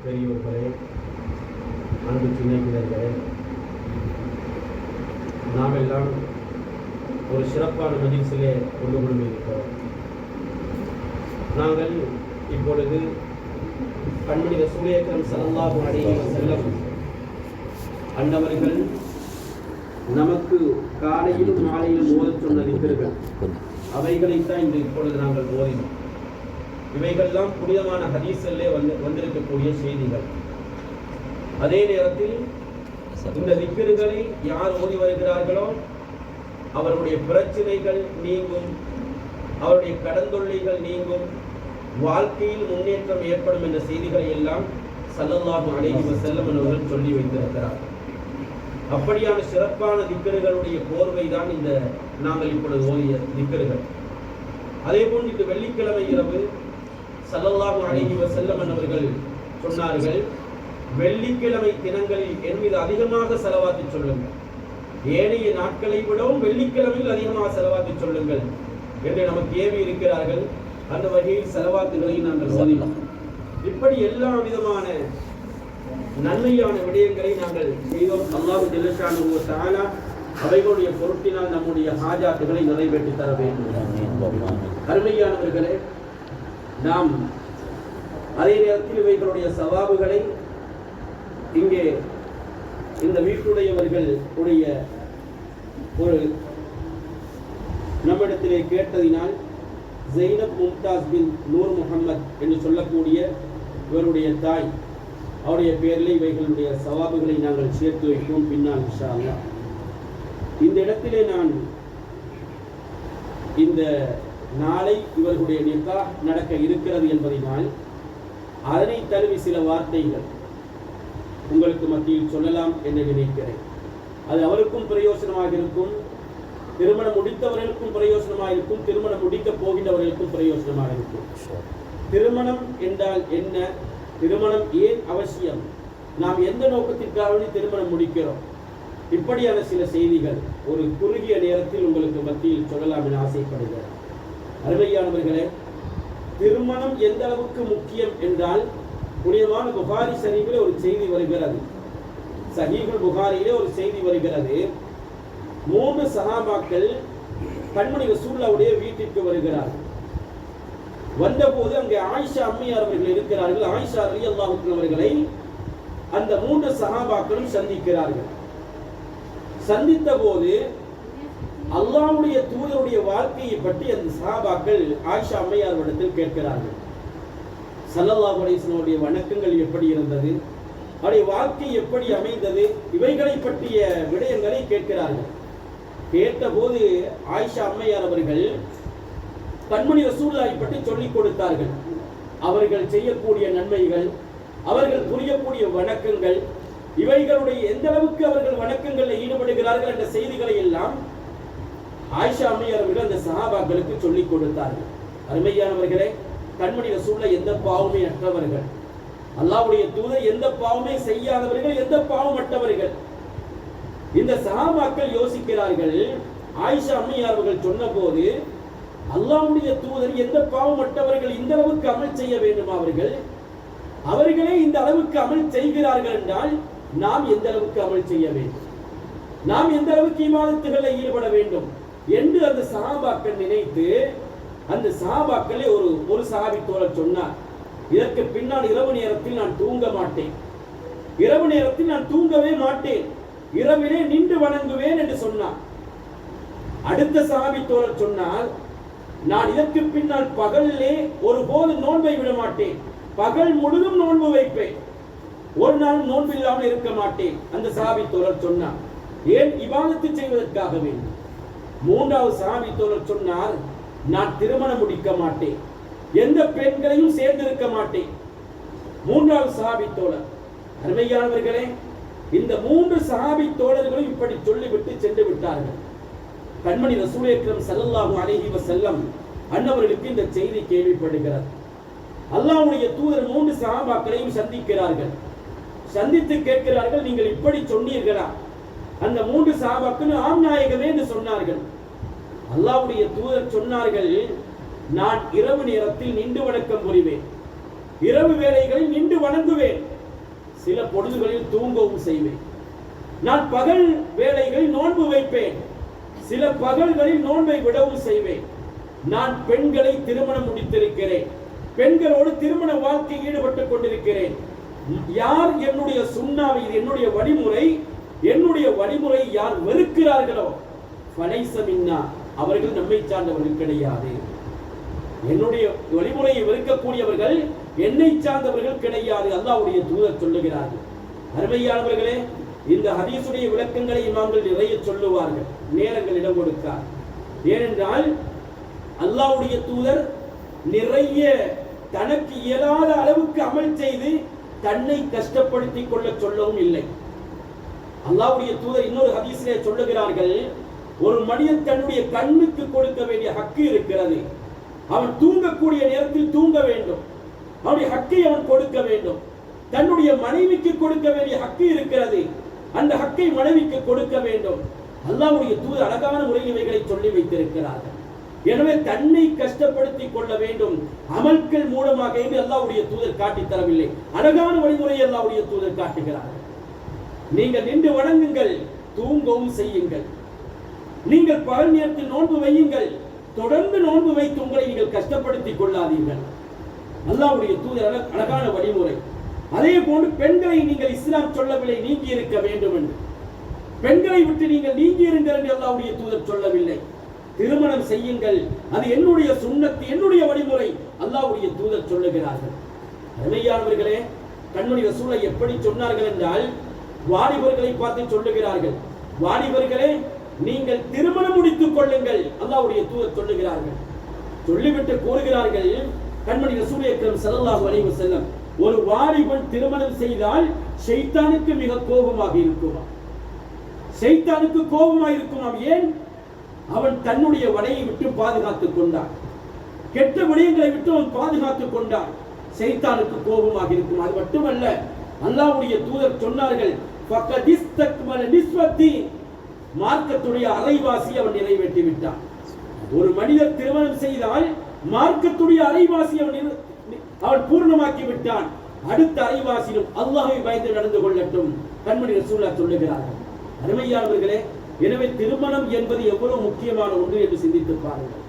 பெரியோர்களே அன்பு சின்னங்களே நாம் எல்லாம் ஒரு சிறப்பான மஜில்ஸிலே கொண்டு இருக்கிறோம் நாங்கள் இப்பொழுது கண்மணி சூரியக்கரம் சல்லாஹு அலைஹி வஸல்லம் அண்டவர்கள் நமக்கு காலையிலும் மாலையிலும் ஓதச் சொன்ன திக்கர்கள் அவைகளைத்தான் இன்று இப்பொழுது நாங்கள் ஓதினோம் இவைகள்லாம் புனிதமான ஹதீசல்லே வந்து வந்திருக்கக்கூடிய செய்திகள். அதே நேரத்தில் இந்த திக்கர்களை யார் ஓதி வருகிறார்களோ அவருடைய பிரச்சனைகள் நீங்கும் அவருடைய கடந்தொல்லைகள் நீங்கும் வாழ்க்கையில் முன்னேற்றம் ஏற்படும் என்ற செய்திகளை எல்லாம் சல்லல்லாஹு அலைஹி செல்லும் என்பவர்கள் சொல்லி வைத்திருக்கிறார் அப்படியான சிறப்பான திக்கர்களுடைய போர்வை தான் இந்த நாங்கள் இப்பொழுது ஓதிய திக்கர்கள் அதே போன்று இந்த வெள்ளிக்கிழமை இரவு சல்லல்லாஹு அலைஹி வஸல்லம் அவர்கள் சொன்னார்கள் வெள்ளிக்கிழமை தினங்களில் என் மீது அதிகமாக செலவாத்தி சொல்லுங்கள். ஏனைய நாட்களை விடவும் வெள்ளிக்கிழமையில் அதிகமாக செலவாத்தி சொல்லுங்கள் என்று நமக்கு ஏவி இருக்கிறார்கள். அந்த வகையில் செலவாத்துகளை நாங்கள் ஓதினோம். இப்படி எல்லா விதமான நன்மையான விடயங்களை நாங்கள் செய்தோம். அல்லாஹு ஜெல்லஷானு தாலா அவைகளுடைய பொருட்டினால் நம்முடைய ஹாஜாத்துகளை நிறைவேற்றி தர வேண்டும். அருமையானவர்களே நாம் அதே நேரத்தில் இவைகளுடைய சவாபுகளை இங்கே இந்த வீட்டுடையவர்கள் உடைய ஒரு நம்மிடத்திலே கேட்டதினால் ஜெய்னப் மும்தாஸ் பின் நூர் முகமது என்று சொல்லக்கூடிய இவருடைய தாய் அவருடைய பேரில் இவைகளுடைய சவாபுகளை நாங்கள் சேர்த்து வைப்போம் பின்னால் இன்ஷா இந்த இடத்திலே நான் இந்த நாளை இவர்களுடைய நிர்கா நடக்க இருக்கிறது என்பதனால் அதனை தழுவி சில வார்த்தைகள் உங்களுக்கு மத்தியில் சொல்லலாம் என்று நினைக்கிறேன். அது அவருக்கும் பிரயோசனமாக இருக்கும் திருமணம் முடித்தவர்களுக்கும் பிரயோசனமாக இருக்கும் திருமணம் முடிக்கப் போகின்றவர்களுக்கும் பிரயோசனமாக இருக்கும். திருமணம் என்றால் என்ன? திருமணம் ஏன் அவசியம்? நாம் எந்த நோக்கத்திற்காக திருமணம் முடிக்கிறோம்? இப்படியான சில செய்திகள் ஒரு குறுகிய நேரத்தில் உங்களுக்கு மத்தியில் சொல்லலாம் என ஆசைப்படுகிறேன். அருமையானவர்களே திருமணம் எந்த அளவுக்கு முக்கியம் என்றால் புனிதமான புகாரி சரிவில் ஒரு செய்தி வருகிறது. சஹீபுல் புகாரியிலே ஒரு செய்தி வருகிறது. மூன்று சகாபாக்கள் கண்மணி ரசூல்லாவுடைய வீட்டிற்கு வருகிறார்கள் வந்தபோது அங்கே ஆயிஷா அம்மையார் அவர்கள் இருக்கிறார்கள். ஆயிஷா அலி அல்லாஹுக்கு அவர்களை அந்த மூன்று சகாபாக்களும் சந்திக்கிறார்கள். சந்தித்த போது அல்லாவுடைய தூதருடைய வாழ்க்கையை பற்றி அந்த சஹாபாக்கள் ஆயிஷா அம்மையாரிடத்தில் கேட்கிறார்கள். சல்லல்லா குலேசனுடைய வணக்கங்கள் எப்படி இருந்தது? அவருடைய வாழ்க்கை எப்படி அமைந்தது? இவைகளை பற்றிய விடயங்களை கேட்கிறார்கள். கேட்டபோது ஆயிஷா அம்மையார் அவர்கள் கண்மணி ரசூல்லாவை பற்றி சொல்லிக் கொடுத்தார்கள். அவர்கள் செய்யக்கூடிய நன்மைகள் அவர்கள் புரியக்கூடிய வணக்கங்கள் இவைகளுடைய எந்த அளவுக்கு அவர்கள் வணக்கங்களில் ஈடுபடுகிறார்கள் என்ற செய்திகளை எல்லாம் ஆயிஷா அம்மையார் அவர்கள் அந்த சஹாபாக்களுக்கு சொல்லிக் கொடுத்தார்கள். அருமையானவர்களே கண்மணி ரசூல்ல எந்த பாவமே அற்றவர்கள். அல்லாவுடைய தூதர் எந்த பாவமே செய்யாதவர்கள் எந்த பாவம் அற்றவர்கள். இந்த சஹாபாக்கள் யோசிக்கிறார்கள் ஆயிஷா அம்மையார் அவர்கள் சொன்னபோது அல்லாவுடைய தூதர் எந்த பாவம் அற்றவர்கள் இந்த அளவுக்கு அமல் செய்ய வேண்டும் அவர்கள்? அவர்களே இந்த அளவுக்கு அமல் செய்கிறார்கள் என்றால் நாம் எந்த அளவுக்கு அமல் செய்ய வேண்டும்? நாம் எந்த அளவுக்கு இமாதத்துகளில் ஈடுபட வேண்டும்? என்று அந்த சஹாபாக்கள் நினைத்து அந்த சஹாபாக்களே ஒரு ஒரு சஹாபி தோழர் சொன்னார் இதற்கு பின்னால் இரவு நேரத்தில் நான் தூங்க மாட்டேன். இரவு நேரத்தில் நான் தூங்கவே மாட்டேன். இரவிலே நின்று வணங்குவேன் என்று சொன்னார். அடுத்த சஹாபி தோழர் சொன்னால் நான் இதற்கு பின்னால் பகலிலே ஒருபோது நோன்பை விட மாட்டேன். பகல் முழுதும் நோன்பு வைப்பேன். ஒரு நாள் நோன்பு இல்லாமல் இருக்க மாட்டேன் அந்த சாபி தோழர் சொன்னார். ஏன்? இபாதத்து செய்வதற்காக வேண்டும். மூன்றாவது சாபி தோழர் சொன்னார் நான் திருமணம் முடிக்க மாட்டேன். எந்த பெண்களையும் சேர்ந்திருக்க மாட்டேன். மூன்றாவது சஹாபி தோழர் அருமையானவர்களே இந்த மூன்று சஹாபி தோழர்களும் இப்படி சொல்லிவிட்டு சென்று விட்டார்கள். கண்மணி ரசூல் அக்ரம் ஸல்லல்லாஹு அலைஹி வஸல்லம் அன்னவர்களுக்கு இந்த செய்தி கேள்விப்படுகிறார் அல்லாவுடைய தூதர் மூன்று சஹாபாக்களையும் சந்திக்கிறார்கள். சந்தித்து கேட்கிறார்கள் நீங்கள் இப்படி சொன்னீர்களா? அந்த மூன்று சஹாபாக்கள் ஆம் நாயகமே என்று சொன்னார்கள். அல்லாவுடைய தூதர் சொன்னார்கள் நான் இரவு நேரத்தில் நின்று வணக்கம் புரிவேன். இரவு வேளைகளில் நின்று வணங்குவேன். சில பொழுதுகளில் தூங்கவும் செய்வேன். நான் பகல் வேலைகளில் நோன்பு வைப்பேன். சில பகல்களில் நோன்பை விடவும் செய்வேன். நான் பெண்களை திருமணம் முடித்திருக்கிறேன். பெண்களோடு திருமண வாழ்க்கை ஈடுபட்டுக் கொண்டிருக்கிறேன். யார் என்னுடைய சுண்ணாவை இது என்னுடைய வழிமுறை? என்னுடைய வழிமுறை யார் வெறுக்கிறார்களோ பனைசமின்னா அவர்கள் நம்மை சார்ந்தவர்கள் கிடையாது. என்னுடைய வழிமுறையை வெறுக்கக்கூடியவர்கள் என்னை சார்ந்தவர்கள் கிடையாது அல்லாவுடைய தூதர் சொல்லுகிறார்கள் அருமையானவர்களே இந்த ஹதீசுடைய விளக்கங்களை இமாம்கள் நிறைய சொல்லுவார்கள் நேரங்கள் இடம் கொடுக்கார் ஏனென்றால் அல்லாவுடைய தூதர் நிறைய தனக்கு இயலாத அளவுக்கு அமல் செய்து தன்னை கஷ்டப்படுத்திக் கொள்ள சொல்லவும் இல்லை. அல்லாவுடைய தூதர் இன்னொரு ஹதீஸிலே சொல்லுகிறார்கள் ஒரு மனிதன் தன்னுடைய கண்ணுக்கு கொடுக்க வேண்டிய ஹக்கு இருக்கிறது. அவன் தூங்கக்கூடிய நேரத்தில் தூங்க வேண்டும். அவனுடைய ஹக்கை அவன் கொடுக்க வேண்டும். தன்னுடைய மனைவிக்கு கொடுக்க வேண்டிய ஹக்கு இருக்கிறது. அந்த ஹக்கை மனைவிக்கு கொடுக்க வேண்டும். அல்லாவுடைய தூதர் அழகான முறையில் இவைகளை சொல்லி வைத்திருக்கிறார்கள். எனவே தன்னை கஷ்டப்படுத்தி கொள்ள வேண்டும். அமல்கள் மூலமாக என்று அல்லாவுடைய தூதர் காட்டித் தரவில்லை. அழகான வழிமுறையை அல்லாவுடைய தூதர் காட்டுகிறார்கள் நீங்கள் நின்று வணங்குங்கள் தூங்கவும் செய்யுங்கள். நீங்கள் பகல் நேரத்தில் நோன்பு வையுங்கள் தொடர்ந்து நோன்பு வைத்து உங்களை நீங்கள் கஷ்டப்படுத்திக் கொள்ளாதீர்கள். அல்லாவுடைய தூதர் அழகான வழிமுறை. அதே போன்று பெண்களை நீங்கள் இஸ்லாம் சொல்லவில்லை நீங்கி இருக்க வேண்டும் என்று பெண்களை விட்டு நீங்கள் நீங்கி இருங்கள் என்று அல்லாவுடைய தூதர் சொல்லவில்லை. திருமணம் செய்யுங்கள் அது என்னுடைய சுண்ணத்து என்னுடைய வழிமுறை அல்லாவுடைய தூதர் சொல்லுகிறார்கள். அருமையானவர்களே கண்மணி ரசூலை எப்படி சொன்னார்கள் என்றால் வாலிபர்களை பார்த்து சொல்லுகிறார்கள். வாலிபர்களே நீங்கள் திருமணம் முடித்துக் கொள்ளுங்கள். அல்லாவுடைய தூதர் சொல்லுகிறார்கள். சொல்லிவிட்டு கூறுகிறார்கள் கண்மணி ரசூல் அக்ரம் ஸல்லல்லாஹு செல்லம் ஒரு வாலிபன் திருமணம் செய்தால் ஷைத்தானுக்கு மிக கோபமாக இருக்குமா? ஷைத்தானுக்கு கோபமாக இருக்குமாம் ஏன்? அவன் தன்னுடைய வலையை விட்டு பாதுகாத்துக் கொண்டான். கெட்ட விடயங்களை விட்டு அவன் பாதுகாத்துக் கொண்டான். செய்தானுக்கு கோபமாக இருக்கும்? அது மட்டுமல்ல அல்லாவுடைய தூதர் சொன்னார்கள் மார்க்கத்துடைய அரைவாசி அவன் நிறைவேற்றி விட்டான். ஒரு மனிதர் திருமணம் செய்தால் மார்க்கத்துடைய அரைவாசி அவன் அவன் பூர்ணமாக்கி விட்டான். அடுத்த அரைவாசியிலும் அல்லாஹை பயந்து நடந்து கொள்ளட்டும் கண்மணி ரசூல்லா சொல்லுகிறார்கள். அருமையானவர்களே எனவே திருமணம் என்பது எவ்வளவு முக்கியமான ஒன்று என்று சிந்தித்து பாருங்கள்.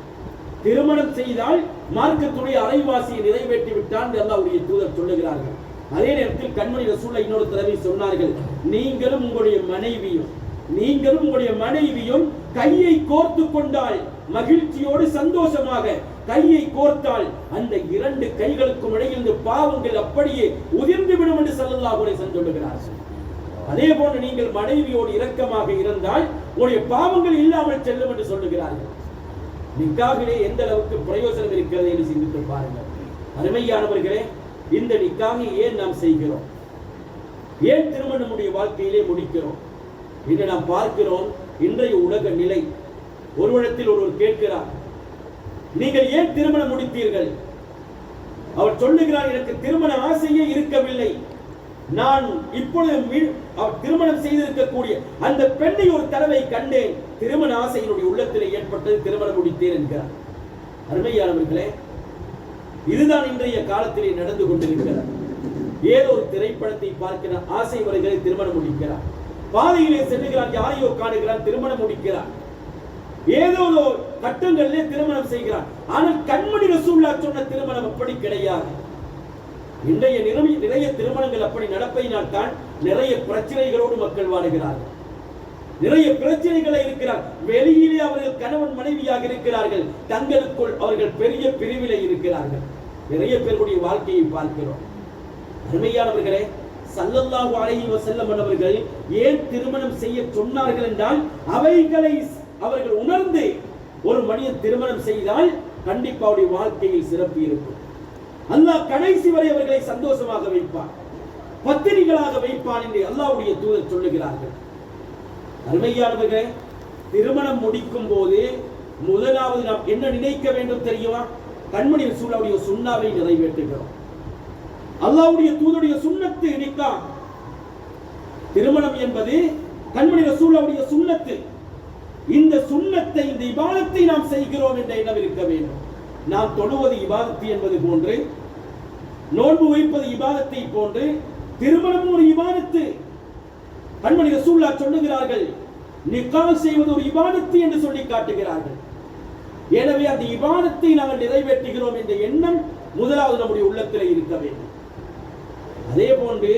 திருமணம் செய்தால் மார்க்கத்துடைய அரைவாசியை நிறைவேற்றி விட்டான் என்று அல்லாவுடைய தூதர் சொல்லுகிறார்கள். அதே நேரத்தில் கண்மணி ரசூலை இன்னொரு தடவை சொன்னார்கள் நீங்களும் உங்களுடைய மனைவியும் நீங்களும் உங்களுடைய மனைவியும் கையை கோர்த்து கொண்டால் மகிழ்ச்சியோடு சந்தோஷமாக கையை கோர்த்தால் அந்த இரண்டு கைகளுக்கும் இடையில் இந்த பாவங்கள் அப்படியே உதிர்ந்து விடும் என்று ஸல்லல்லாஹு சொல்லுகிறார்கள். அதே போன்று நீங்கள் மனைவியோடு இரக்கமாக இருந்தால் உங்களுடைய பாவங்கள் இல்லாமல் செல்லும் என்று சொல்லுகிறார்கள். நிக்காவிலே எந்த அளவுக்கு பிரயோஜனம் இருக்கிறது என்று சிந்தித்து பாருங்கள். அருமையானவர்களே இந்த நிக்காக ஏன் நாம் செய்கிறோம்? ஏன் திருமணமுடைய நம்முடைய வாழ்க்கையிலே முடிக்கிறோம்? இன்று நாம் பார்க்கிறோம் இன்றைய உலக நிலை. ஒருவரிடத்தில் ஒருவர் கேட்கிறார் நீங்கள் ஏன் திருமணம் முடித்தீர்கள்? அவர் சொல்லுகிறார் எனக்கு திருமண ஆசையே இருக்கவில்லை. நான் இப்பொழுது அவர் திருமணம் செய்திருக்கக்கூடிய அந்த பெண்ணை ஒரு தடவை கண்டேன். திருமண ஆசையினுடைய உள்ளத்தில் உள்ளத்திலே ஏற்பட்டது திருமணம் முடித்தேன் என்கிறார். அருமையானவர்களே இதுதான் இன்றைய காலத்திலே நடந்து கொண்டிருக்கிறார் ஏதோ ஒரு திரைப்படத்தை பார்க்கிற ஆசை வருகிறது திருமணம் முடிக்கிறார். பாதையிலே செல்லுகிறான் யாரையோ காணுகிறான் திருமணம் முடிக்கிறார். ஏதோ ஒரு கட்டங்களிலே திருமணம் செய்கிறான் ஆனால் கண்மணி ரசூல்லா சொன்ன திருமணம் அப்படி கிடையாது. இன்றைய நிலைமை நிறைய திருமணங்கள் அப்படி நடப்பதினால் தான் நிறைய பிரச்சனைகளோடு மக்கள் வாழுகிறார்கள். நிறைய பிரச்சனைகளை இருக்கிறார். வெளியிலே அவர்கள் கணவன் மனைவியாக இருக்கிறார்கள். தங்களுக்குள் அவர்கள் பெரிய பிரிவிலே இருக்கிறார்கள். நிறைய பேருடைய வாழ்க்கையை பார்க்கிறோம். அருமையானவர்களே சல்லல்லாஹு அலைஹி வஸல்லம் அவர்கள் ஏன் திருமணம் செய்ய சொன்னார்கள் என்றால் அவைகளை அவர்கள் உணர்ந்து ஒரு மனிதன் திருமணம் செய்தால் கண்டிப்பா அவருடைய வாழ்க்கையில் சிறப்பு இருக்கும். அல்லாஹ் கடைசி வரை அவர்களை சந்தோஷமாக வைப்பார் பத்திரிகளாக வைப்பான் என்று அல்லாவுடைய தூதர் சொல்லுகிறார்கள். அருமையானவர்களே திருமணம் முடிக்கும் போது முதலாவது நாம் என்ன நினைக்க வேண்டும் தெரியுமா? கண்மணி ரசூலாவுடைய சுண்ணாவை நிறைவேற்றுகிறோம். அல்லாவுடைய தூதுடைய சுண்ணத்து நிக்கா திருமணம் என்பது கண்மணி ரசூலாவுடைய சுண்ணத்து. இந்த சுண்ணத்தை இந்த இபாதத்தை நாம் செய்கிறோம் என்ற எண்ணம் இருக்க வேண்டும். நாம் தொழுவது இபாதத்து என்பது போன்று நோன்பு வைப்பது இபாதத்தை போன்று திருமணம் ஒரு இபாதத்து. கண்மணி ரசூல்லா சொல்லுகிறார்கள் நிக்காஹ் செய்வது ஒரு இபாதத்து என்று சொல்லி காட்டுகிறார்கள். எனவே அந்த இபாதத்தை நாங்கள் நிறைவேற்றுகிறோம் என்ற எண்ணம் முதலாவது நம்முடைய உள்ளத்தில் இருக்க வேண்டும். அதே போன்று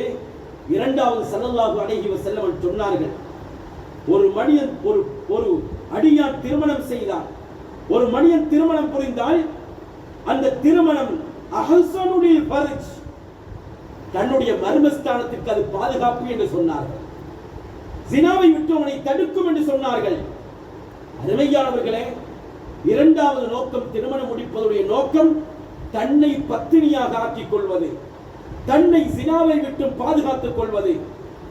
இரண்டாவது சல்லல்லாஹு அலைஹி செல்லவன் சொன்னார்கள் ஒரு மனிதன் ஒரு ஒரு அடியான் திருமணம் செய்தார் ஒரு மனிதன் திருமணம் புரிந்தால் அந்த திருமணம் அஹசனுடைய பரிச் தன்னுடைய மர்மஸ்தானத்திற்கு அது பாதுகாப்பு என்று சொன்னார்கள். சினாவை விட்டு அவனை தடுக்கும் என்று சொன்னார்கள். அருமையானவர்களே இரண்டாவது நோக்கம் திருமணம் முடிப்பதுடைய நோக்கம் தன்னை பத்தினியாக ஆக்கிக் கொள்வது. தன்னை சினாவை விட்டு பாதுகாத்துக் கொள்வது.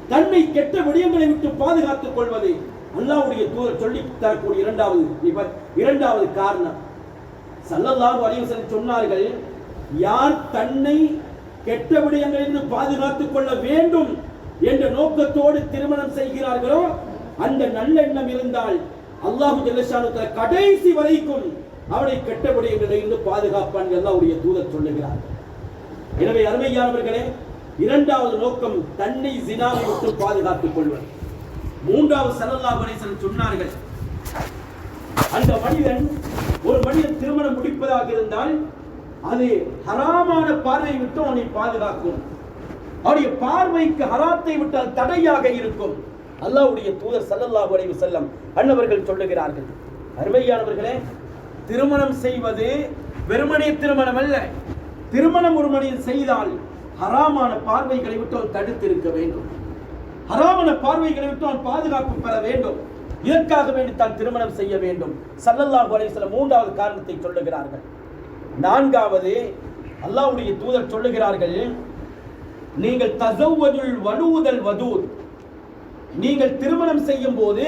தன்னை கெட்ட விடயங்களை விட்டு பாதுகாத்துக் கொள்வது. அல்லாவுடைய தூதர் சொல்லி தரக்கூடிய இரண்டாவது இரண்டாவது காரணம். சல்லல்லாஹு அலைஹி வஸல்லம் சொன்னார்கள் யார் தன்னை கெட்ட விடயங்களிலிருந்து பாதுகாத்துக் கொள்ள வேண்டும் என்ற நோக்கத்தோடு திருமணம் செய்கிறார்களோ அந்த நல்லெண்ணம் இருந்தால் அல்லாஹு ஜெல்லஷானுக்கு கடைசி வரைக்கும் அவனை கெட்ட நிலையிலிருந்து பாதுகாப்பான் அல்லாஹ்வுடைய தூதர் சொல்லுகிறார். எனவே அருமையானவர்களே இரண்டாவது நோக்கம் தன்னை ஜினாவை விட்டு பாதுகாத்துக் கொள்வது. மூன்றாவது சல்லல்லா கணேசன் சொன்னார்கள் அந்த மனிதன் ஒரு மனிதன் திருமணம் முடிப்பதாக இருந்தால் அது ஹராமான பார்வை விட்டு அவனை பாதுகாக்கும். அவருடைய பார்வைக்கு ஹராத்தை விட்டால் தடையாக இருக்கும். அல்லாவுடைய தூதர் சல்லல்லாஹு அலைஹி செல்லம் அன்னவர்கள் சொல்லுகிறார்கள். அருமையானவர்களே திருமணம் செய்வது வெறுமனே திருமணம் அல்ல. திருமணம் ஒரு மனிதன் செய்தால் ஹராமான பார்வைகளை விட்டு அவன் தடுத்து இருக்க வேண்டும். ஹராமான பார்வைகளை விட்டு அவன் பாதுகாப்பு பெற வேண்டும். இதற்காக வேண்டி தான் திருமணம் செய்ய வேண்டும். சல்லல்லாஹு அலைஹி வஸல்லம் மூன்றாவது காரணத்தை சொல்லுகிறார்கள். நான்காவது அல்லாஹ்வுடைய தூதர் சொல்லுகிறார்கள் நீங்கள் தசவ்வதுல் வலூதல் வதூத். நீங்கள் திருமணம் செய்யும் போது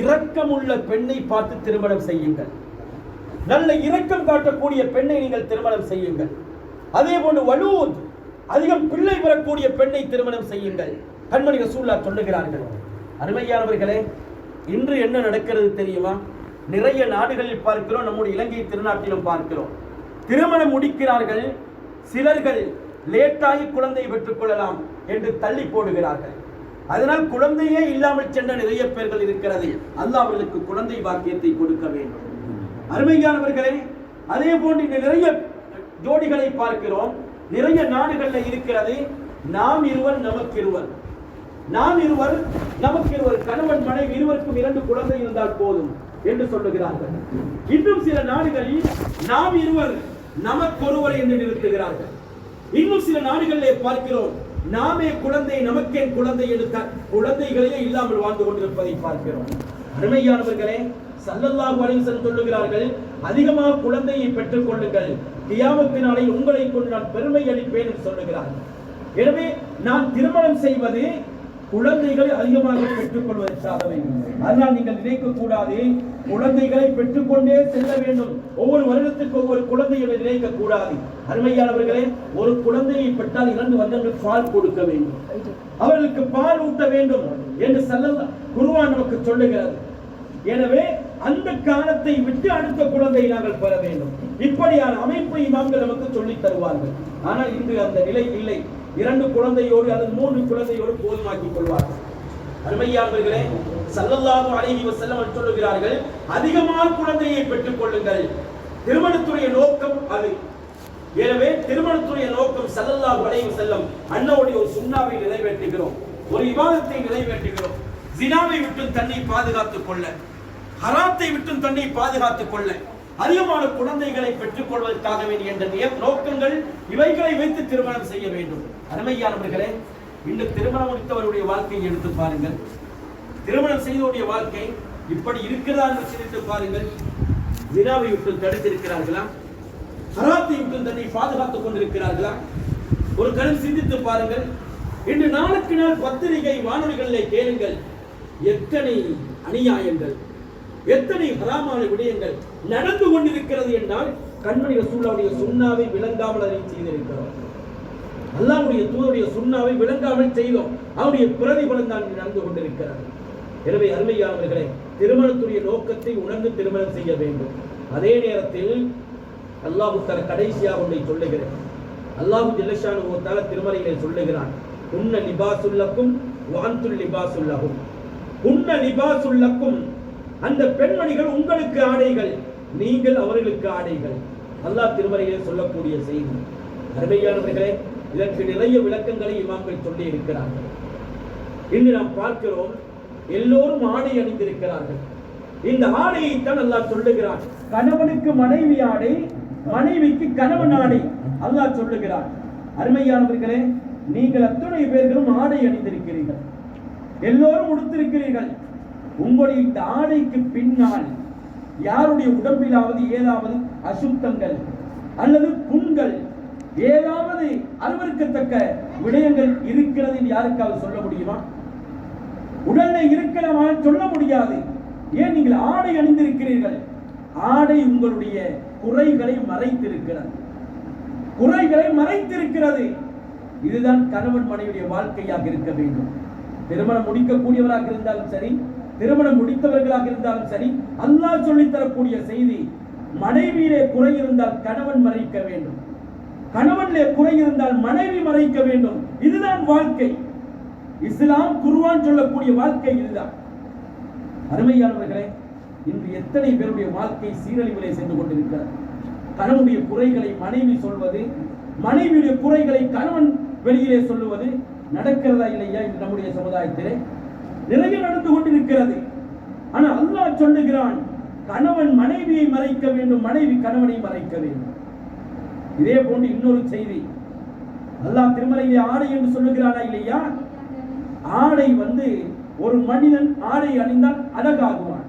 இரக்கமுள்ள பெண்ணை பார்த்து திருமணம் செய்யுங்கள். நல்ல இரக்கம் காட்டக்கூடிய பெண்ணை நீங்கள் திருமணம் செய்யுங்கள். அதே போன்று வலூத் அதிகம் பிள்ளை பெறக்கூடிய பெண்ணை திருமணம் செய்யுங்கள். கண்மணி ரசூல்லா சொல்லுகிறார்கள். அருமையானவர்களே இன்று என்ன நடக்கிறது தெரியுமா? நிறைய நாடுகளில் பார்க்கிறோம் நம்முடைய இலங்கை திருநாட்டிலும் பார்க்கிறோம். திருமணம் முடிக்கிறார்கள் சிலர்கள் லேட்டாகி குழந்தை பெற்றுக் கொள்ளலாம் என்று தள்ளி போடுகிறார்கள். அதனால் குழந்தையே இல்லாமல் சென்ற நிறைய பேர்கள் இருக்கிறது. அல்ல அவர்களுக்கு குழந்தை பாக்கியத்தை கொடுக்க வேண்டும். அருமையானவர்களே அதே போன்று நிறைய ஜோடிகளை பார்க்கிறோம். நிறைய நாடுகளில் இருக்கிறது. நாம் இருவர் நமக்கு இருவர். நாம் இருவர் நமக்கு இருவர். கணவன் மனைவி இருவருக்கும் இரண்டு குழந்தை இருந்தால் போதும் என்று சொல்லுகிறார்கள். இன்னும் சில நாடுகளில் நாம் இருவர் நமக்கு ஒருவர் என்று நிறுத்துகிறார்கள். இன்னும் சில நாடுகளிலே பார்க்கிறோம். நாமே குழந்தை நமக்கே குழந்தை எடுத்த குழந்தைகளையே இல்லாமல் வாழ்ந்து கொண்டிருப்பதை பார்க்கிறோம். அருமையானவர்களே சல்லல்லாஹு அலைஹி சொல்லுகிறார்கள் அதிகமாக குழந்தையை பெற்றுக் கொள்ளுங்கள். கியாமத்தினாலே உங்களை கொண்டு நான் பெருமை அளிப்பேன் என்று சொல்லுகிறார்கள். எனவே நான் திருமணம் செய்வது குழந்தைகளை அதிகமாக பெற்றுக்கொள்வதை சாதனை வேண்டும். அதனால் நீங்கள் நினைக்க கூடாது குழந்தைகளை பெற்றுக்கொண்டே செல்ல வேண்டும். ஒவ்வொரு வருடத்துக்கு ஒவ்வொரு குழந்தைகளை நினைக்க கூடாது அருமையானவர்களே ஒரு குழந்தையை பெற்றால் இரண்டு வருடங்கள் பால் கொடுக்க வேண்டும். அவர்களுக்கு பால் ஊட்ட வேண்டும் என்று செல்ல குருவான் நமக்கு சொல்லுகிறது எனவே அந்த காலத்தை விட்டு அடுத்த குழந்தையை நாங்கள் பெற வேண்டும். இப்படியான அமைப்பை இமாம்கள் நமக்கு சொல்லித் தருவார்கள். ஆனால் இன்று அந்த நிலை இல்லை. இரண்டு குழந்தையோடு அல்லது மூன்று குழந்தையோடு போதுமாக்கிக் கொள்வார்கள். அருமையானவர்களே சல்லல்லாஹு அலைஹி வஸல்லம் சொல்லுகிறார்கள் அதிகமான குழந்தையை பெற்றுக் கொள்ளுங்கள். திருமணத்துடைய நோக்கம் அது. எனவே திருமணத்துடைய நோக்கம் சல்லல்லாஹு அலைஹி வஸல்லம் அண்ணனுடைய ஒரு சுண்ணாவை நிறைவேற்றுகிறோம் ஒரு விவாதத்தை நிறைவேற்றுகிறோம். ஜினாவை விட்டு தன்னை பாதுகாத்துக் கொள்ள ஹராத்தை விட்டு தன்னை பாதுகாத்துக் கொள்ள அதிகமான குழந்தைகளை பெற்றுக் கொள்வதற்காக வேண்டிய என்ற நோக்கங்கள் இவைகளை வைத்து திருமணம் செய்ய வேண்டும். அருமையானவர்களே இன்று திருமணம் முடித்தவருடைய வாழ்க்கையை எடுத்து பாருங்கள். திருமணம் செய்தவருடைய வாழ்க்கை இப்படி இருக்கிறதா என்று சிந்தித்து பாருங்கள். வினாவை விட்டு தடுத்திருக்கிறார்களா? ஹராத்தை விட்டு தன்னை பாதுகாத்துக் கொண்டிருக்கிறார்களா? ஒரு கணம் சிந்தித்து பாருங்கள். இன்று நாளுக்கு நாள் பத்திரிகை வானொலிகளிலே கேளுங்கள். எத்தனை அநியாயங்கள். எத்தனை ஹராமான விடயங்கள் நடந்து கொண்டிருக்கிறது என்றால் கண்மணி ரசூல்லாவுடைய சுண்ணாவை விளங்காமல் அதை செய்திருக்கிறோம் அல்லாவுடைய தூதருடைய சுண்ணாவை விளங்காமல் செய்தோம். அவருடைய பிரதிபலன் தான் நடந்து கொண்டிருக்கிறது. எனவே அருமையானவர்களே திருமணத்துடைய நோக்கத்தை உணர்ந்து திருமணம் செய்ய வேண்டும். அதே நேரத்தில் அல்லாஹ் தர கடைசியாக ஒன்றை சொல்லுகிறேன். அல்லாஹு ஜல்லஷானு தால திருமலைகளை சொல்லுகிறான். உன்ன லிபாசுல்லக்கும் வாந்துல் லிபாசுல்லகும் உன்ன லிபாசுல்லக்கும் அந்த பெண்மணிகள் உங்களுக்கு ஆடைகள். நீங்கள் அவர்களுக்கு ஆடைகள். அல்லாஹ் திருமறையிலே சொல்லக்கூடிய செய்தி. அருமையானவர்களே இதற்கு நிறைய விளக்கங்களை இமாம்கள் சொல்லி இருக்கிறார்கள் இன்று நாம் பார்க்கிறோம் எல்லோரும் ஆடை அணிந்திருக்கிறார்கள். இந்த ஆடையை தான் அல்லாஹ் சொல்லுகிறான். கணவனுக்கு மனைவி ஆடை மனைவிக்கு கணவன் ஆடை அல்லாஹ் சொல்லுகிறான். அருமையானவர்களே நீங்கள் அத்தனை பேர்களும் ஆடை அணிந்திருக்கிறீர்கள். எல்லோரும் உடுத்திருக்கிறீர்கள். உங்களுடைய இந்த ஆடைக்கு பின்னால் யாருடைய உடம்பிலாவது ஏதாவது அசுத்தங்கள் அல்லது புண்கள் ஏதாவது அருவருக்கத்தக்க விடயங்கள் இருக்கிறது என்று யாருக்காவது சொல்ல முடியுமா? உடனே இருக்கலாம் சொல்ல முடியாது. ஏன் நீங்கள் ஆடை அணிந்திருக்கிறீர்கள்? ஆடை உங்களுடைய குறைகளை மறைத்திருக்கிறது. குறைகளை மறைத்திருக்கிறது. இதுதான் கணவன் மனைவியுடைய வாழ்க்கையாக இருக்க வேண்டும். திருமணம் முடிக்கக்கூடியவராக இருந்தாலும் சரி திருமணம் முடித்தவர்களாக இருந்தாலும் சரி அல்லாஹ் சொல்லித் தரக்கூடிய செய்தி மனைவியிலே குறை இருந்தால் கணவன் மறைக்க வேண்டும். கணவனிலே குறை இருந்தால் மனைவி மறைக்க வேண்டும். இதுதான் வாழ்க்கை. இஸ்லாம் குருவான் சொல்லக்கூடிய வாழ்க்கை இதுதான். அருமையானவர்களே இன்று எத்தனை பேருடைய வாழ்க்கை சீரழிவிலே சென்று கொண்டிருக்கிறார் கணவனுடைய குறைகளை மனைவி சொல்வது மனைவியுடைய குறைகளை கணவன் வெளியிலே சொல்லுவது நடக்கிறதா இல்லையா இன்று நம்முடைய சமுதாயத்திலே? நிறைய நடந்து கொண்டிருக்கிறது. ஆனால் அல்லாஹ் சொல்லுகிறான் கணவன் மனைவியை மறைக்க வேண்டும் மனைவி கணவனை மறைக்க வேண்டும். இதே போன்று இன்னொரு செய்தி. அல்லாஹ் திருமலையிலே ஆடை என்று சொல்லுகிறானா இல்லையா? ஆடை வந்து ஒரு மனிதன் ஆடை அணிந்தால் அழகாகுவான்.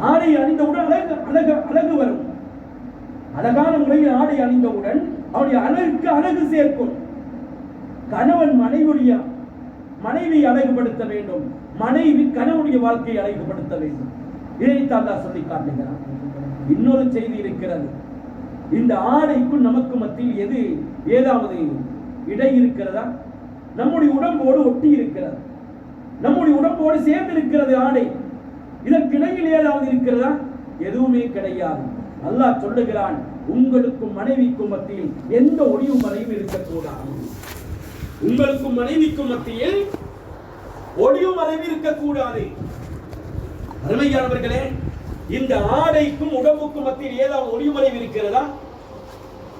ஆடை அணிந்தவுடன் அழகு அழகு அழகு வரும். அழகான முறையில் ஆடை அணிந்தவுடன் அவருடைய அழகுக்கு அழகு சேர்க்கும். கணவன் மனைவியுடைய மனைவி அழகுபடுத்த வேண்டும். மனைவி கணவனுடைய வாழ்க்கையை அழகுபடுத்த வேண்டும். இதைத்தான் தான் சொல்லி காட்டுகிறான் இன்னொரு செய்தி இருக்கிறது. இந்த ஆடைக்குள் நமக்கு மத்தியில் எது ஏதாவது இடை இருக்கிறதா? நம்முடைய உடம்போடு ஒட்டி இருக்கிறது. நம்முடைய உடம்போடு சேர்ந்து இருக்கிறது ஆடை. இதற்கிடையில் ஏதாவது இருக்கிறதா? எதுவுமே கிடையாது. அல்லாஹ் சொல்லுகிறான் உங்களுக்கும் மனைவிக்கும் மத்தியில் எந்த ஒளிவு மறையும் இருக்கக்கூடாது. உங்களுக்கும் மனைவிக்கும் மத்தியில் ஒளிவு மறைவு இருக்கக்கூடாது. அருமையானவர்களே இந்த ஆடைக்கும் உடம்புக்கும் மத்தியில் ஏதாவது ஒளிவு மறைவு இருக்கிறதா?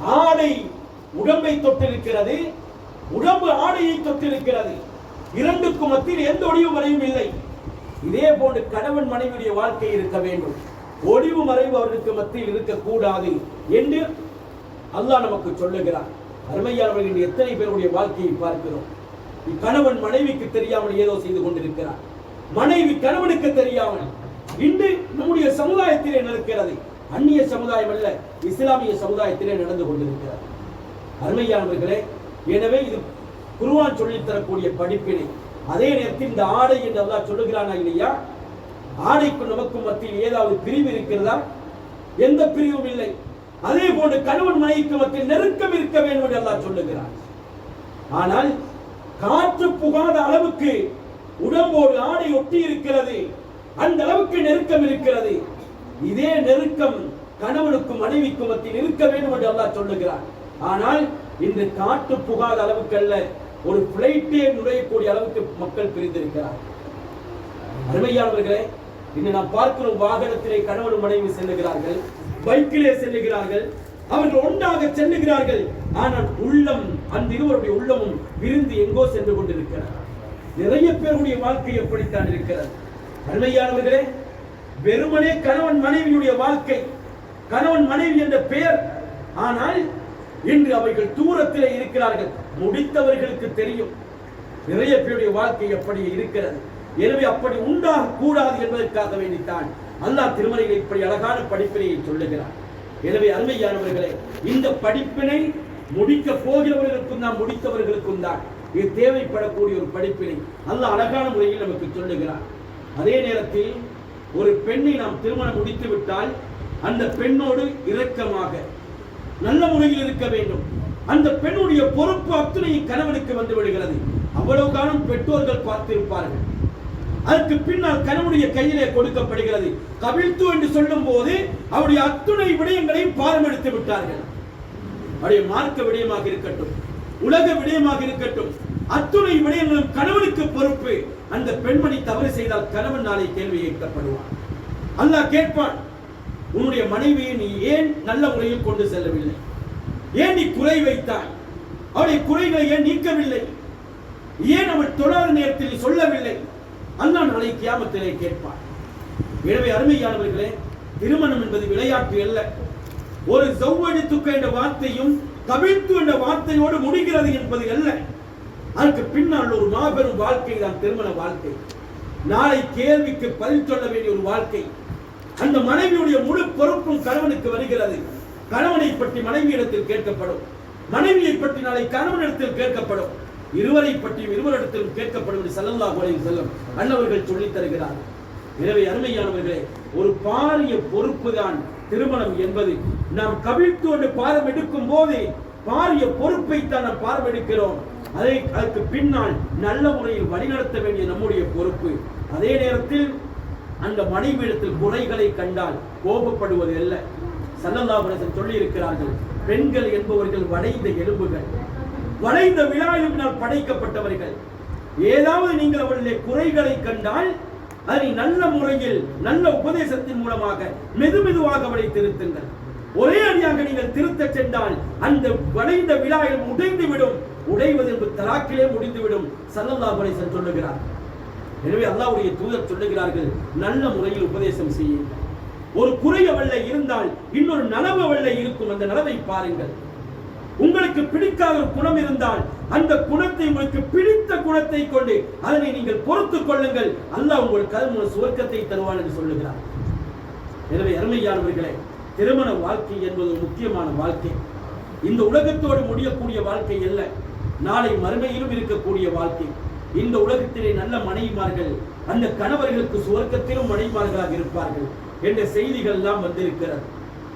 ஆடை உடம்பை தொட்டிருக்கிறது உடம்பு ஆடையை தொட்டிருக்கிறது. இரண்டுக்கும் மத்தியில் எந்த ஒளிவு மறைவும் இல்லை. இதே போன்று கணவன் மனைவியுடைய வாழ்க்கை இருக்க வேண்டும். ஒளிவு மறைவு அவர்களுக்கு மத்தியில் இருக்கக்கூடாது என்று அல்லாஹ் நமக்கு சொல்லுகிறார் அருமையானவர்கள் இன்று எத்தனை பேருடைய வாழ்க்கையை பார்க்கிறோம். கணவன் மனைவிக்கு தெரியாமல் ஏதோ செய்து கொண்டிருக்கிறார் மனைவி கணவனுக்கு தெரியாமல் இன்று நம்முடைய சமுதாயத்திலே நடக்கிறது. அந்நிய சமுதாயம் அல்ல இஸ்லாமிய சமுதாயத்திலே நடந்து கொண்டிருக்கிறார் அருமையானவர்களே எனவே இது குருவான் சொல்லித் தரக்கூடிய படிப்பினை. அதே நேரத்தில் இந்த ஆடை என்று அல்லா சொல்லுகிறானா இல்லையா? ஆடைக்கும் நமக்கும் மத்தியில் ஏதாவது பிரிவு இருக்கிறதா? எந்த பிரிவும் இல்லை. அதே போன்று கணவன் மனைவிக்கு மக்கள் நெருக்கம் இருக்க வேண்டும் என்று எல்லாம் சொல்லுகிறான். ஆனால் காற்று புகாத அளவுக்கு உடம்போடு ஆடை ஒட்டி இருக்கிறது அந்த அளவுக்கு நெருக்கம் இருக்கிறது. இதே நெருக்கம் கணவனுக்கும் மனைவிக்கும் மத்தியில் இருக்க வேண்டும் என்று அல்லாஹ் சொல்லுகிறான். ஆனால் இன்று காற்று புகாத அளவுக்கு அல்ல ஒரு பிளைட்டே நுழையக்கூடிய அளவுக்கு மக்கள் பிரிந்திருக்கிறார் அருமையானவர்களே இன்று நாம் பார்க்கிறோம் வாகனத்திலே கணவன் மனைவி செல்லுகிறார்கள். பைக்கிலே செல்லுகிறார்கள். அவர்கள் ஒன்றாக செல்லுகிறார்கள். ஆனால் உள்ளம் அந்த இருவருடைய உள்ளமும் விருந்து எங்கோ சென்று கொண்டிருக்கிறார் நிறைய பேருடைய வாழ்க்கை எப்படித்தான் இருக்கிறது? அருமையானவர்களே வெறுமனே கணவன் மனைவியுடைய வாழ்க்கை கணவன் மனைவி என்ற பெயர். ஆனால் இன்று அவைகள் தூரத்திலே இருக்கிறார்கள். முடித்தவர்களுக்கு தெரியும். நிறைய பேருடைய வாழ்க்கை எப்படி இருக்கிறது. எனவே அப்படி உண்டாக கூடாது என்பதற்காக வேண்டித்தான் அல்லாஹ் திருமலையில் இப்படி அழகான படிப்பினையை சொல்லுகிறார் எனவே அருமையானவர்களே இந்த படிப்பினை முடிக்க போகிறவர்களுக்கும் தான் முடித்தவர்களுக்கும் தான் இது தேவைப்படக்கூடிய ஒரு படிப்பினை அல்ல அழகான முறையில் நமக்கு சொல்லுகிறார் அதே நேரத்தில் ஒரு பெண்ணை நாம் திருமணம் முடித்து விட்டால் அந்த பெண்ணோடு இரக்கமாக நல்ல முறையில் இருக்க வேண்டும். அந்த பெண்ணுடைய பொறுப்பு அத்துணையை கணவனுக்கு வந்து விடுகிறது. அவ்வளவு காலம் பெற்றோர்கள் பார்த்திருப்பார்கள். அதற்கு பின்னால் கணவனுடைய கையிலே கொடுக்கப்படுகிறது. கவிழ்த்து என்று சொல்லும் போது அவருடைய அத்துணை விடயங்களையும் பாரம் எடுத்து விட்டார்கள். அவருடைய மார்க்க விடயமாக இருக்கட்டும் உலக விடயமாக இருக்கட்டும் அத்துணை விடயங்களும் கணவனுக்கு பொறுப்பு. அந்த பெண்மணி தவறு செய்தால் கணவன் நாளை கேள்வி கேட்கப்படுவான் அல்லாஹ் கேட்பான் உன்னுடைய மனைவியை நீ ஏன் நல்ல முறையில் கொண்டு செல்லவில்லை? ஏன் நீ குறை வைத்தாய்? அவளுடைய குறைகளை ஏன் நீக்கவில்லை? ஏன் அவள் தொடர் நேரத்தில் சொல்லவில்லை? அல்லாஹ் நாளை கியாமத்திலே கேட்பான் எனவே அருமையானவர்களே திருமணம் என்பது விளையாட்டு அல்ல. ஒரு சௌவடித்துக்க என்ற வார்த்தையும் தவிழ்த்து என்ற வார்த்தையோடு முடிகிறது என்பது அல்ல. அதற்கு பின்னால் ஒரு மாபெரும் வாழ்க்கை தான் திருமண வாழ்க்கை. நாளை கேள்விக்கு பதில் சொல்ல வேண்டிய ஒரு வாழ்க்கை. அந்த மனைவியுடைய முழு பொறுப்பும் கணவனுக்கு வருகிறது. கணவனை பற்றி மனைவியிடத்தில் கேட்கப்படும். மனைவியை பற்றி நாளை கணவனிடத்தில் கேட்கப்படும். இருவரை பற்றியும் இருவரிடத்திலும் கேட்கப்படும் செல்லல்லா கோலையும் செல்லும் அண்ணவர்கள் சொல்லித் தருகிறார்கள். எனவே அருமையானவர்களே ஒரு பாரிய பொறுப்பு தான் திருமணம் என்பது. நாம் கவிழ்த்து கொண்டு பாரம் எடுக்கும் போது பாரிய பொறுப்பை தான் நாம் பாரம் எடுக்கிறோம். அதை அதற்கு பின்னால் நல்ல முறையில் வழிநடத்த வேண்டிய நம்முடைய பொறுப்பு. அதே நேரத்தில் அந்த மனைவியிடத்தில் குறைகளை கண்டால் கோபப்படுவது அல்ல. சல்லல்லாஹு சொல்லி இருக்கிறார்கள் பெண்கள் என்பவர்கள் வளைந்த எலும்புகள் வளைந்த விழாவினால் படைக்கப்பட்டவர்கள். ஏதாவது நீங்கள் அவர்களுடைய குறைகளை கண்டால் அதை நல்ல முறையில் நல்ல உபதேசத்தின் மூலமாக மெதுமெதுவாக அவளை திருத்துங்கள். ஒரே அடியாக நீங்கள் திருத்த சென்றால் அந்த வளைந்த விழாவில் உடைந்து விடும் உடைவது என்பது தலாக்கிலே முடிந்துவிடும் சல்லல்லா அலைஹி சொல்லுகிறார். எனவே அல்லாவுடைய தூதர் சொல்லுகிறார்கள் நல்ல முறையில் உபதேசம் செய்யுங்கள். ஒரு குறை அவள்ல இருந்தால் இன்னொரு நனவு அவள்ல இருக்கும் அந்த நனவை பாருங்கள். உங்களுக்கு பிடிக்காத ஒரு குணம் இருந்தால் அந்த குணத்தை உங்களுக்கு பிடித்த குணத்தை கொண்டு அதனை நீங்கள் பொறுத்துக் கொள்ளுங்கள். அல்லாஹ் உங்களுக்கு அது மூலம் சுவர்க்கத்தை தருவான் என்று சொல்லுகிறார். எனவே அருமையானவர்களே திருமண வாழ்க்கை என்பது ஒரு முக்கியமான வாழ்க்கை. இந்த உலகத்தோடு முடியக்கூடிய வாழ்க்கை அல்ல நாளை மறுமையிலும் இருக்கக்கூடிய வாழ்க்கை. இந்த உலகத்திலே நல்ல மனைவிமார்கள் அந்த கணவர்களுக்கு சுவர்க்கத்திலும் மனைவிமார்களாக இருப்பார்கள் என்ற செய்திகள் எல்லாம் வந்திருக்கிறது.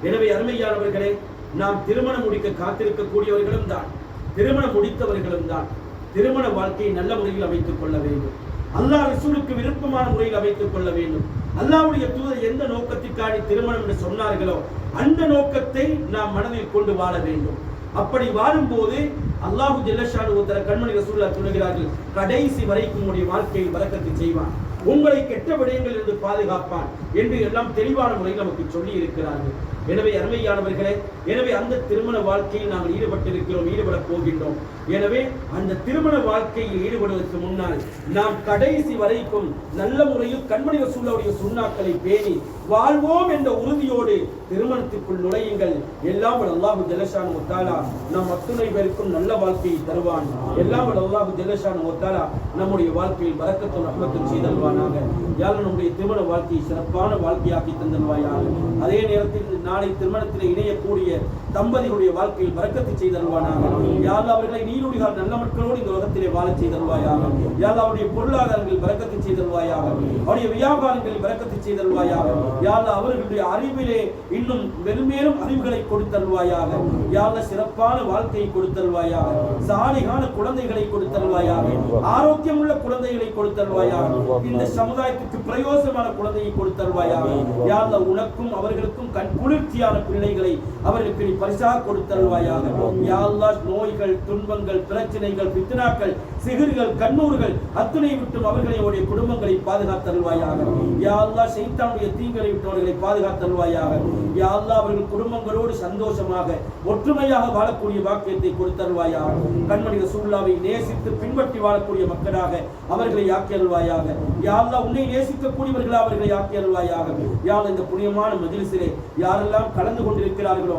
எனவே அருமையானவர்களே நாம் திருமணம் முடிக்க காத்திருக்கக்கூடியவர்களும் தான். திருமணம் முடித்தவர்களும் தான். திருமண வாழ்க்கையை நல்ல முறையில் அமைத்துக் கொள்ள வேண்டும். அல்லாஹ் ரசூலுக்கு விருப்பமான முறையில் அமைத்துக் கொள்ள வேண்டும். அல்லாவுடைய தூதர் எந்த நோக்கத்திற்காக திருமணம் என்று சொன்னார்களோ அந்த நோக்கத்தை நாம் மனதில் கொண்டு வாழ வேண்டும். அப்படி வாழும்போது அல்லாஹு ஜெல்லஷானு உத்தர கண்மணி ரசூல்லா சொல்லுகிறார்கள் கடைசி வரைக்கும் உடைய வாழ்க்கையில் வரக்கத்தை செய்வான். உங்களை கெட்ட விடயங்கள் இருந்து பாதுகாப்பான் என்று எல்லாம் தெளிவான முறையில் நமக்கு சொல்லி இருக்கிறார்கள் எனவே அருமையானவர்களே எனவே அந்த திருமண வாழ்க்கையில் நாங்கள் ஈடுபட்டிருக்கிறோம் ஈடுபடப் போகின்றோம். எனவே அந்த திருமண வாழ்க்கையில் ஈடுபடுவதற்கு முன்னால் நாம் கடைசி வரைக்கும் நல்ல முறையில் கண்மணி ரசூலுடைய சுண்ணாக்களை பேணி வாழ்வோம் என்ற உறுதியோடு திருமணத்திற்குள் நுழையுங்கள். எல்லாம் அல்லாஹு ஜல்லஷானு ஒத்தாலா நம் அத்துணை பேருக்கும் நல்ல வாழ்க்கையை தருவான். எல்லாம் அல்லாஹு ஜல்லஷானு ஒத்தாலா நம்முடைய வாழ்க்கையில் வரக்கத்தும் ரஹ்மத்தும் செய்தல்வானாக யாரும் நம்முடைய திருமண வாழ்க்கையை சிறப்பான வாழ்க்கையாக்கி தந்தல்வாயாக அதே நேரத்தில் நான் நாளை திருமணத்தில் இணையக்கூடிய தம்பதிகளுடைய வாழ்க்கையில் பரக்கத்தை செய்தல்வானாக யாரும் அவர்களை நீருடிகால் நல்ல மக்களோடு இந்த உலகத்திலே வாழச் செய்தல்வாயாக யாரும் அவருடைய பொருளாதாரங்களில் பரக்கத்தை செய்தல்வாயாக அவருடைய வியாபாரங்களில் பரக்கத்தை செய்தல்வாயாக யாரும் அவர்களுடைய அறிவிலே இன்னும் மென்மேலும் அறிவுகளை கொடுத்தல்வாயாக யாரும் சிறப்பான வாழ்க்கையை கொடுத்தல்வாயாக சாலிகான குழந்தைகளை கொடுத்தல்வாயாக ஆரோக்கியமுள்ள குழந்தைகளை கொடுத்தல்வாயாக இந்த சமுதாயத்துக்கு பிரயோசனமான குழந்தையை கொடுத்தல்வாயாக யாரும் உனக்கும் அவர்களுக்கும் கண் குளிர் குளிர்ச்சியான பிள்ளைகளை அவர்களுக்கு நீ பரிசாக கொடுத்தல்வாயாக யாழ்லா நோய்கள் துன்பங்கள் பிரச்சனைகள் பித்னாக்கள் சிகிர்கள் கண்ணூர்கள் அத்துணை விட்டும் அவர்களை குடும்பங்களை பாதுகாத்தல்வாயாக யாழ்லா செய்தானுடைய தீங்களை விட்டு அவர்களை பாதுகாத்தல்வாயாக யாழ்லா அவர்கள் குடும்பங்களோடு சந்தோஷமாக ஒற்றுமையாக வாழக்கூடிய வாக்கியத்தை கொடுத்தல்வாயாக கண்மணி ரசூல்லாவை நேசித்து பின்பற்றி வாழக்கூடிய மக்களாக அவர்களை ஆக்கியல்வாயாக யாழ்லா உன்னை நேசிக்கக்கூடியவர்களாக அவர்களை ஆக்கியல்வாயாக யாழ் இந்த புனியமான மதிலிசிலே யாரெல்லாம் கலந்து கொண்டிருக்கிறார்களோ?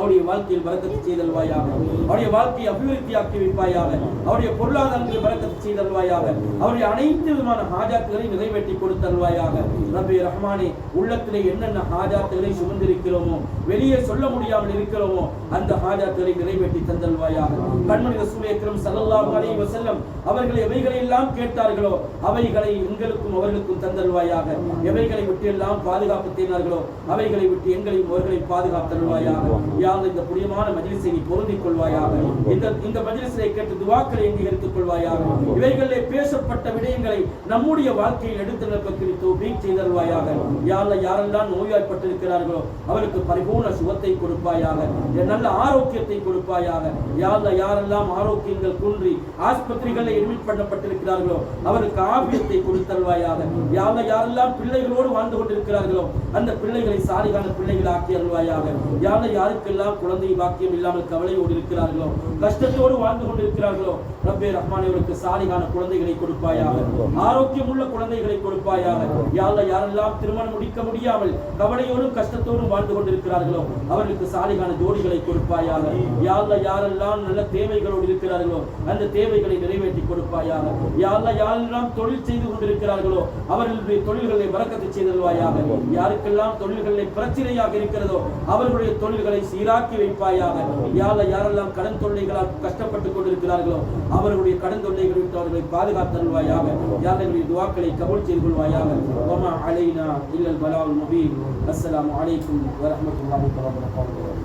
அவருடைய வாழ்க்கையில் பறக்கத்து செய்தல்வாயாக அவருடைய வாழ்க்கையை அபிவிருத்தியாக்கி வைப்பாயாக. அவருடைய பொருளாதாரங்களில் பறக்கத்து செய்தல்வாயாக அவருடைய அனைத்து விதமான ஹாஜாத்துகளை நிறைவேற்றி கொடுத்தல்வாயாக ரபி ரஹ்மானே உள்ளத்திலே என்னென்ன ஹாஜாத்துகளை சுமந்திருக்கிறோமோ வெளியே சொல்ல முடியாமல் இருக்கிறோமோ அந்த ஹாஜாத்துகளை நிறைவேற்றி தந்தல்வாயாக கண்மணி ரசூல் அக்ரம் ஸல்லல்லாஹு அலைஹி வஸல்லம் அவர்கள் எவைகளை எல்லாம் கேட்டார்களோ அவைகளை எங்களுக்கும் அவர்களுக்கும் தந்தல்வாயாக எவைகளை விட்டு எல்லாம் பாதுகாப்பு தேனார்களோ அவைகளை விட்டு எங்களையும் அவர்களை பாதுகாத்தல்வாயாக யா இந்த புனிதமான மஜிலிசை நீ பொருந்திக் கொள்வாயாக. இந்த இந்த மஜிலிசை கேட்டு துவாக்களை அங்கீகரித்துக் கொள்வாயாக. இவைகளிலே பேசப்பட்ட விடயங்களை நம்முடைய வாழ்க்கையில் எடுத்து நிற்பதற்கு நீ செய்தல்வாயாக யாரில் யாரெல்லாம் நோய்வாய்ப்பட்டிருக்கிறார்களோ அவருக்கு பரிபூர்ண சுகத்தை கொடுப்பாயாக. நல்ல ஆரோக்கியத்தை கொடுப்பாயாக. யாரில் யாரெல்லாம் ஆரோக்கியங்கள் குன்றி ஆஸ்பத்திரிகளில் எட்மிட் பண்ணப்பட்டிருக்கிறார்களோ அவருக்கு ஆபியத்தை கொடுத்தல்வாயாக யாரில் யாரெல்லாம் பிள்ளைகளோடு வாழ்ந்து கொண்டிருக்கிறார்களோ அந்த பிள்ளைகளை சாரிகான பிள்ளைகள் ஆக்கி யாரில் யாருக்கெல்லாம் யாருக்கெல்லாம் குழந்தை பாக்கியம் இல்லாமல் கவலையோடு இருக்கிறார்களோ? கஷ்டத்தோடு வாழ்ந்து கொண்டிருக்கிறார்களோ? ரப்பே ரஹ்மான் இவருக்கு சாலிகான குழந்தைகளை கொடுப்பாயாக. ஆரோக்கியம் உள்ள குழந்தைகளை கொடுப்பாயாக. யாழ்ல யாரெல்லாம் திருமணம் முடிக்க முடியாமல் கவலையோடும் கஷ்டத்தோடும் வாழ்ந்து கொண்டிருக்கிறார்களோ அவர்களுக்கு சாலிகான ஜோடிகளை கொடுப்பாயாக. யாழ்ல யாரெல்லாம் நல்ல தேவைகளோடு இருக்கிறார்களோ அந்த தேவைகளை நிறைவேற்றி கொடுப்பாயாக. யாழ்ல யாரெல்லாம் தொழில் செய்து கொண்டிருக்கிறார்களோ அவர்களுடைய தொழில்களை வரக்கத்து செய்தல்வாயாக யாருக்கெல்லாம் தொழில்களில் பிரச்சனையாக இருக்கிறதோ அவர்களுடைய தொழில்களை சீர இதாக்கி வைப்பாயாக. யாழ யாரெல்லாம் கடன் தொல்லைகளால் கஷ்டப்பட்டு கொண்டிருக்கிறார்களோ அவர்களுடைய கடன் தொல்லைகள் விட்டு அவர்களை பாதுகாத்தல்வாயாக யாருடைய துவாக்களை கபூல் செய்து கொள்வாயாக. ஒமா அலைனா இல்லல் பலாவுல் முபீன். அஸ்ஸலாமு அலைக்கும் வரமத்துல்லாஹி வபரகாத்துஹு.